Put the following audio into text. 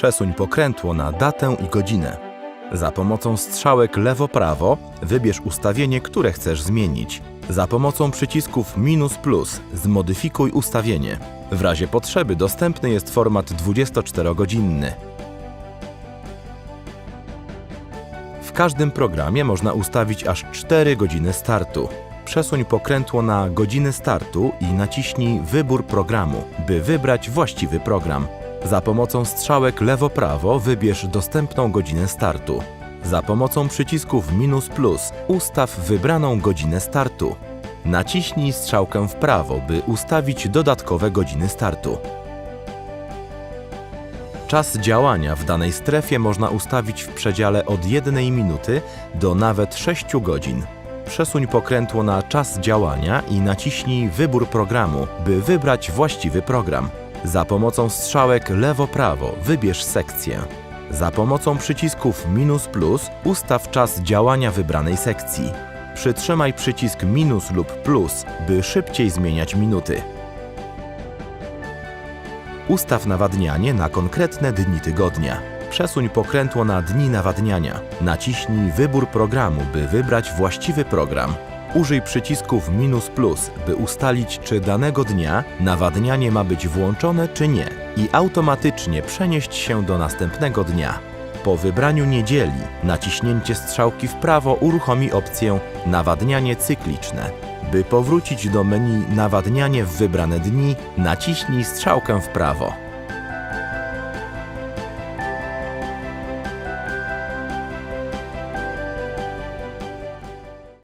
Przesuń pokrętło na datę i godzinę. Za pomocą strzałek lewo-prawo wybierz ustawienie, które chcesz zmienić. Za pomocą przycisków minus plus zmodyfikuj ustawienie. W razie potrzeby dostępny jest format 24-godzinny. W każdym programie można ustawić aż 4 godziny startu. Przesuń pokrętło na godziny startu i naciśnij Wybór programu, by wybrać właściwy program. Za pomocą strzałek lewo-prawo wybierz dostępną godzinę startu. Za pomocą przycisków minus plus ustaw wybraną godzinę startu. Naciśnij strzałkę w prawo, by ustawić dodatkowe godziny startu. Czas działania w danej strefie można ustawić w przedziale od 1 minuty do nawet 6 godzin. Przesuń pokrętło na czas działania i naciśnij Wybór programu, by wybrać właściwy program. Za pomocą strzałek lewo-prawo wybierz sekcję. Za pomocą przycisków minus plus ustaw czas działania wybranej sekcji. Przytrzymaj przycisk minus lub plus, by szybciej zmieniać minuty. Ustaw nawadnianie na konkretne dni tygodnia. Przesuń pokrętło na dni nawadniania. Naciśnij wybór programu, by wybrać właściwy program. Użyj przycisków minus plus, by ustalić, czy danego dnia nawadnianie ma być włączone, czy nie, i automatycznie przenieść się do następnego dnia. Po wybraniu niedzieli, naciśnięcie strzałki w prawo uruchomi opcję Nawadnianie cykliczne. By powrócić do menu Nawadnianie w wybrane dni, naciśnij strzałkę w prawo.